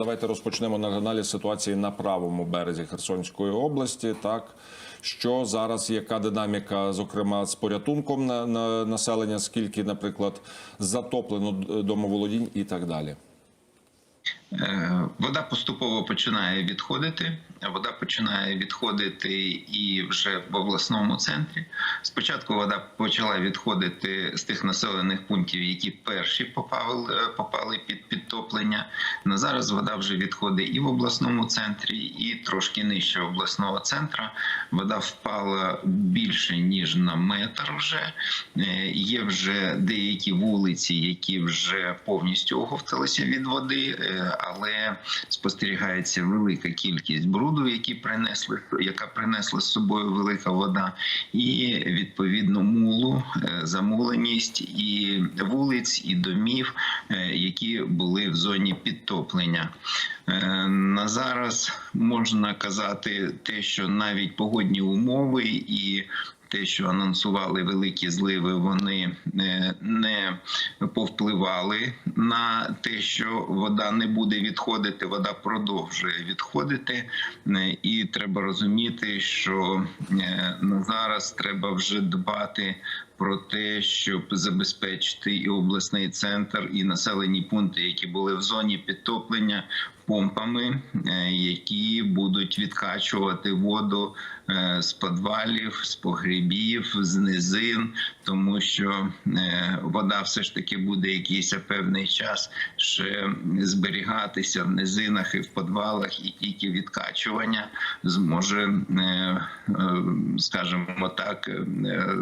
Давайте розпочнемо на аналіз ситуації на правому березі Херсонської області. Так що зараз яка динаміка, зокрема з порятунком на, на населення, скільки, наприклад, затоплено домоволодінь і так далі. Е, Вода поступово починає відходити. Вода починає відходити і вже в обласному центрі. Спочатку вода почала відходити з тих населених пунктів, які перші попали, попали під підтоплення. На зараз вода вже відходить і в обласному центрі, і трошки нижче обласного центра. Вода впала більше ніж на метр. Вже Е, є вже деякі вулиці, які вже повністю оговталися від води, е, але спостерігається велика кількість бруду, які принесли, яка принесла з собою велика вода, і відповідно мулу, е, замуленість і вулиць, і домів, е, які були в зоні підтоплення. Е, На зараз можна казати те, що навіть погодні умови і те, що анонсували великі зливи, вони е, не повпливали на те, що вода не буде відходити, вода продовжує відходити, Е, і треба розуміти, що е, на зараз треба вже дбати. Про те, щоб забезпечити і обласний центр, і населені пункти, які були в зоні підтоплення помпами, е, які будуть відкачувати воду е, з підвалів, з погрібів, з низин, тому що е, вода все ж таки буде якийсь певний час ще зберігатися в низинах і в підвалах, і тільки відкачування зможе, скажімо так,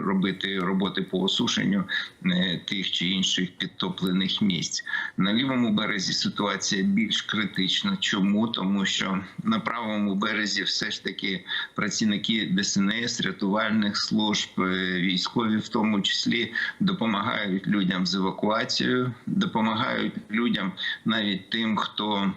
робити роботи по осушенню е, тих чи інших підтоплених місць. На лівому березі ситуація більш критична. Чому? Тому що на правому березі все ж таки працівники ДСНС, рятувальних служб, е, військові, в тому числі, допомагають людям з евакуацією, допомагають людям навіть тим, хто.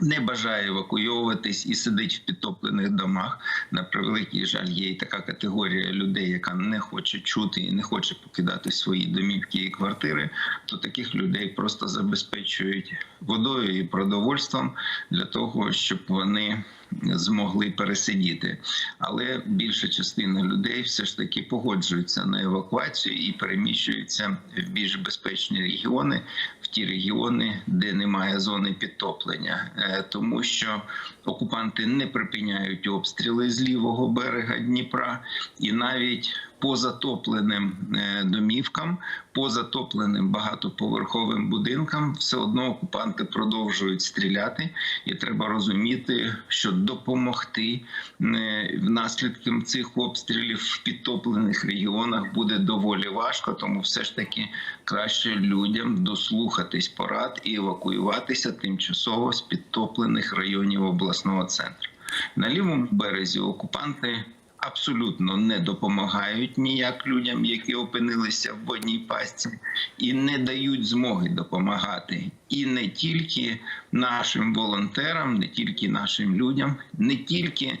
Не бажає евакуйовуватись і сидить в підтоплених домах. На превеликий жаль, є і така категорія людей, яка не хоче чути і не хоче покидати свої домівки і квартири. То таких людей просто забезпечують водою і продовольством для того, щоб вони змогли пересидіти. Але більша частина людей все ж таки погоджуються на евакуацію і переміщуються в більш безпечні регіони, в ті регіони, де немає зони підтоплення, Е, тому що окупанти не припиняють обстріли з лівого берега Дніпра і навіть по затопленим е, домівкам, по затопленим багатоповерховим будинкам, все одно окупанти продовжують стріляти, і треба розуміти, що допомогти е, наслідкам цих обстрілів в підтоплених регіонах буде доволі важко, тому все ж таки краще людям дослухатись порад і евакуюватися тимчасово з підтоплених районів обласного центру. На лівому березі окупанти абсолютно не допомагають ніяк людям, які опинилися в водній пастці, і не дають змоги допомагати. І не тільки нашим волонтерам, не тільки нашим людям, не тільки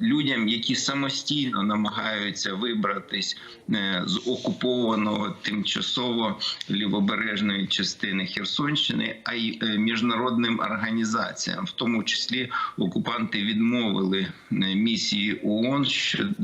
людям, які самостійно намагаються вибратись е, з окупованого тимчасово лівобережної частини Херсонщини, а й е, міжнародним організаціям, в тому числі окупанти відмовили е, місії ООН щодо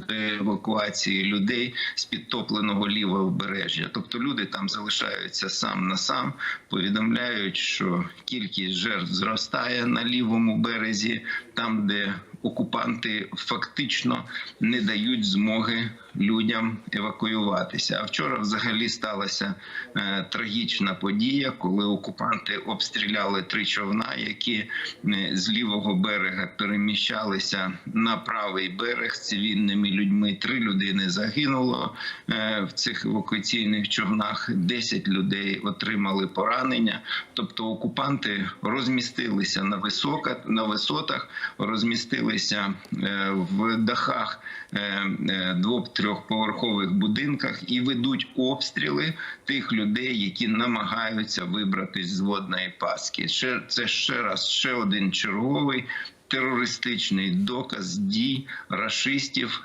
евакуації людей з підтопленого лівобережжя. Тобто люди там залишаються сам на сам, повідомляють, що кількість жертв зростає на лівому березі, там де окупанти фактично не дають змоги людям евакуюватися. А вчора взагалі сталася е, трагічна подія, коли окупанти обстріляли три човна, які е, з лівого берега переміщалися на правий берег з цивільними людьми. Три людини загинуло е, в цих евакуаційних човнах. Десять людей отримали поранення. Тобто окупанти розмістилися на висока на висотах, розмістилися е, в дахах е, е, двох-трьохповерхових будинках і ведуть обстріли тих людей, які намагаються вибратись з водної паски. Це ще раз ще один черговий. Терористичний доказ дій рашистів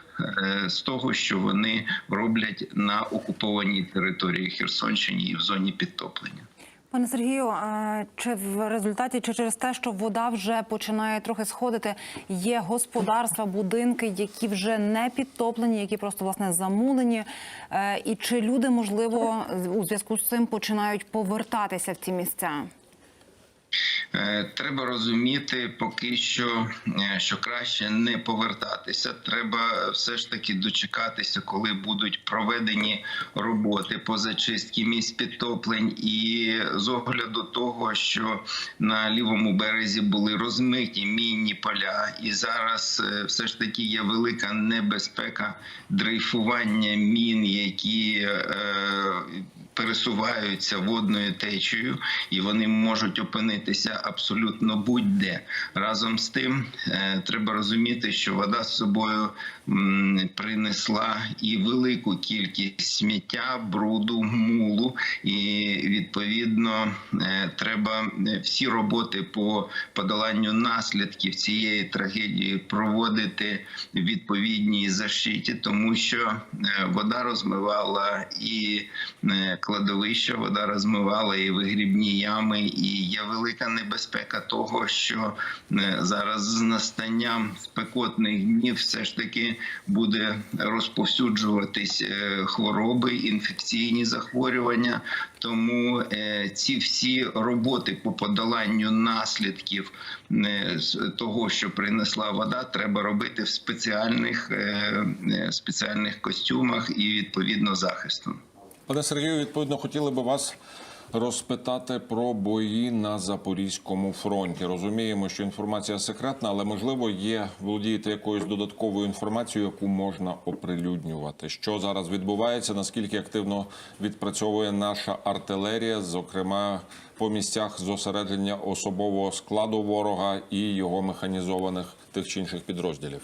з того, що вони роблять на окупованій території Херсонщині і в зоні підтоплення. Пане Сергію, чи в результаті, чи через те, що вода вже починає трохи сходити, є господарства, будинки, які вже не підтоплені, які просто власне замулені, Е, і чи люди можливо у зв'язку з цим починають повертатися в ці місця? Е, Треба розуміти поки що, е, що краще не повертатися. Треба все ж таки дочекатися, коли будуть проведені роботи по зачистці місць підтоплень, і з огляду того, що на лівому березі були розмиті мінні поля, і зараз е, все ж таки є велика небезпека дрейфування мін, які е, пересуваються водною течією, і вони можуть опинитися абсолютно будь-де. Разом з тим, е, треба розуміти, що вода з собою принесла і велику кількість сміття, бруду, мулу, і відповідно е, треба е, всі роботи по подоланню наслідків цієї трагедії проводити в відповідній защиті, тому що вода розмивала і кладовища, вода розмивала і вигрібні ями, і є велика небезпека того, що е, зараз з настанням спекотних днів все ж таки буде розповсюджуватись е, хвороби, інфекційні захворювання. Тому е, ці всі роботи по подоланню наслідків того, що принесла вода, треба робити в спеціальних, спеціальних костюмах і відповідно захисту. Пане Сергію, відповідно, хотіли би вас розпитати про бої на Запорізькому фронті. Розуміємо, що інформація секретна, але можливо є володієте якоюсь додатковою інформацією, яку можна оприлюднювати. Що зараз відбувається? Наскільки активно відпрацьовує наша артилерія, зокрема по місцях зосередження особового складу ворога і його механізованих тих чи інших підрозділів?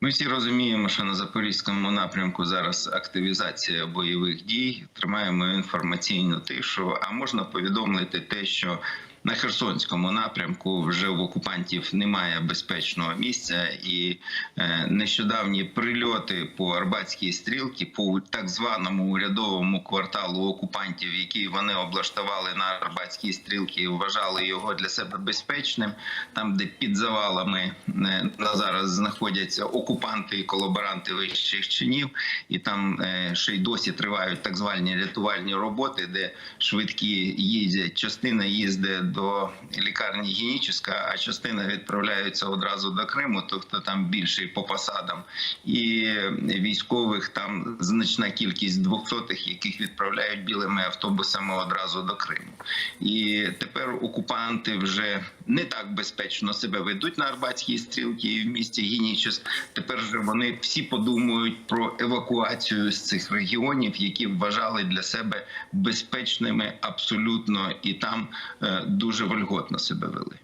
Ми всі розуміємо, що на запорізькому напрямку зараз активізація бойових дій. Тримаємо інформаційну тишу. А можна повідомити те, що на Херсонському напрямку вже в окупантів немає безпечного місця, і е, нещодавні прильоти по Арбатській стрілці, по так званому урядовому кварталу окупантів, який вони облаштували на Арбатській стрілці, і вважали його для себе безпечним. Там, де під завалами е, на зараз знаходяться окупанти і колаборанти вищих чинів, і там е, ще й досі тривають так звані рятувальні роботи, де швидкі їздять. Частина їздить до лікарні гінічна, а частина відправляються одразу до Криму, тобто там більше по посадам, і військових там значна кількість двохсотих, яких відправляють білими автобусами одразу до Криму. І тепер окупанти вже не так безпечно себе ведуть на Арбатській стрілці і в місті Гінічес. Тепер же вони всі подумають про евакуацію з цих регіонів, які вважали для себе безпечними абсолютно, і там е, дуже вольготно себе вели.